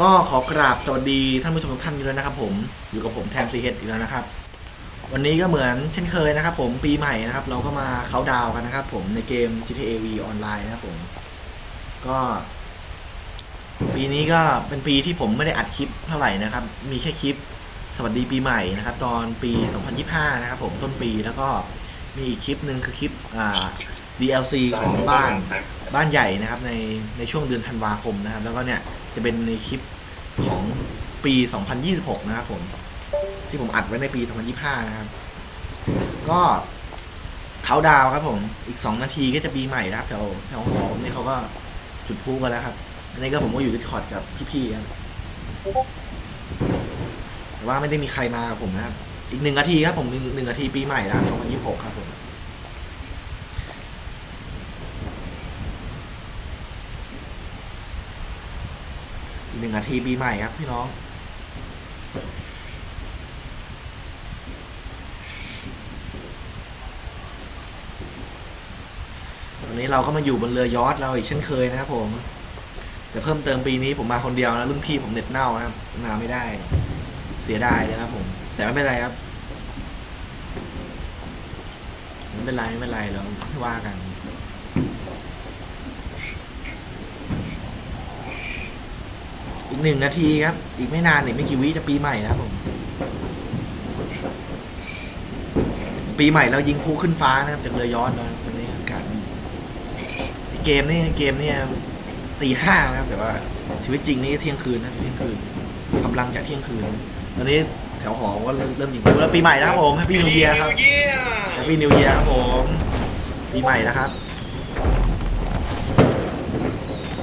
ก็ขอกราบสวัสดีท่านผู้ชมทุกท่านกันเลยนะครับ ผมอยู่กับผมแทนซีเฮดอีกแล้วนะครับ วันนี้ก็เหมือนเช่นเคยนะครับ ผมปีใหม่นะครับ เราก็มาเขาดาวกันนะครับ ผมในเกม GTA V ออนไลน์นะครับผม ก็ ปีนี้ก็เป็นปีที่ผมไม่ได้อัดคลิปเท่าไหร่นะครับ มีแค่คลิปสวัสดีปีใหม่นะครับ ตอนปี 2025 นะครับ ผมต้นปีแล้วก็มีอีกคลิปหนึ่งคือคลิปอ่า DLC ของบ้านบ้านใหญ่นะครับในในช่วงเดือนธันวาคมนะครับ แล้วก็เนี่ยจะเป็นในคลิปของปี 2026 นะครับผม ที่ผมอัดไว้ในปี 2025 นะครับ ก็เขาดาวน์ครับผม อีก 2 นาทีก็จะปีใหม่นะครับแถวแถวหอผมนี่เขาก็จุดพลุกันแล้วครับ อันนี้ก็ผมก็อยู่ที่คอร์ดกับพี่ๆครับแต่ว่าไม่ได้มีใครมากับผมนะครับ อีกหนึ่งนาทีครับผมหนึ่งหนึ่งนาทีปีใหม่แล้ว2026 ครับผม อีกหนึ่งนาทีปีใหม่ครับพี่น้อง วันนี้เราก็มาอยู่บนเรือยอชต์เราอีกเช่นเคยนะครับผม แต่เพิ่มเติมปีนี้ผมมาคนเดียวนะรุ่นพี่ผมเน็ตเน่านะครับมาไม่ได้ เสียดายเลยครับผม แต่ไม่เป็นไรครับ ไม่เป็นไรไม่เป็นไรเราว่ากัน อีกหนึ่งนาทีครับ อีกไม่นานอีกไม่กี่วิจะปีใหม่นะครับผม ปีใหม่เรายิงพลุขึ้นฟ้านะครับจากเรือยอชต์นะครับวันนี้อากาศดีเกมนี่เกมนี่ตีห้านะครับ แต่ว่าชีวิตจริงนี่เที่ยงคืนนะเที่ยงคืนกำลังจะเที่ยงคืน ตอนนี้แถวหอก็เริ่มเริ่มยิงพลุแล้วปีใหม่นะครับผมแฮปปี้นิวเยียครับเยี่ยแฮปปี้นิวเยียครับผมปีใหม่นะครับ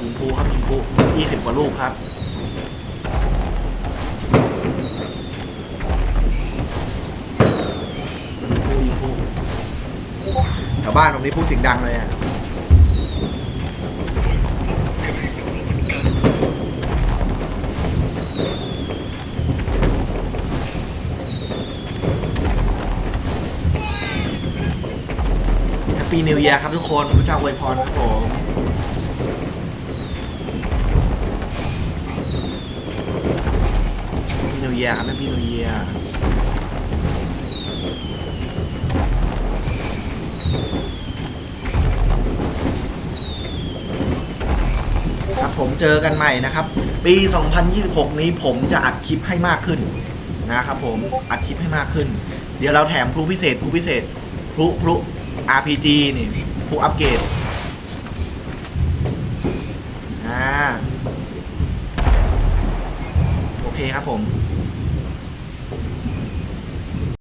ยิงพลุครับยิงพลุยี่สิบกว่าลูกครับ ยิงพลุยิงพลุแถ วบ้านตรงนี้พูดเสียงดังเลยอะปีนิว e ย r ครับทุกคนพระเจ้าอวยพรครับผมปีนิว e ย r ครับแฮปปี้นิว e ย r ครับผมเจอกันใหม่นะครับ ปี 2026 นี้ผมจะอัดคลิปให้มากขึ้นนะครับผมอัดคลิปให้มากขึ้น เดี๋ยวเราแถมพลุพิเศษพลุพิเศษพลุพลุ RPG นี่พลุอัปเกรดอ่าโอเคครับผม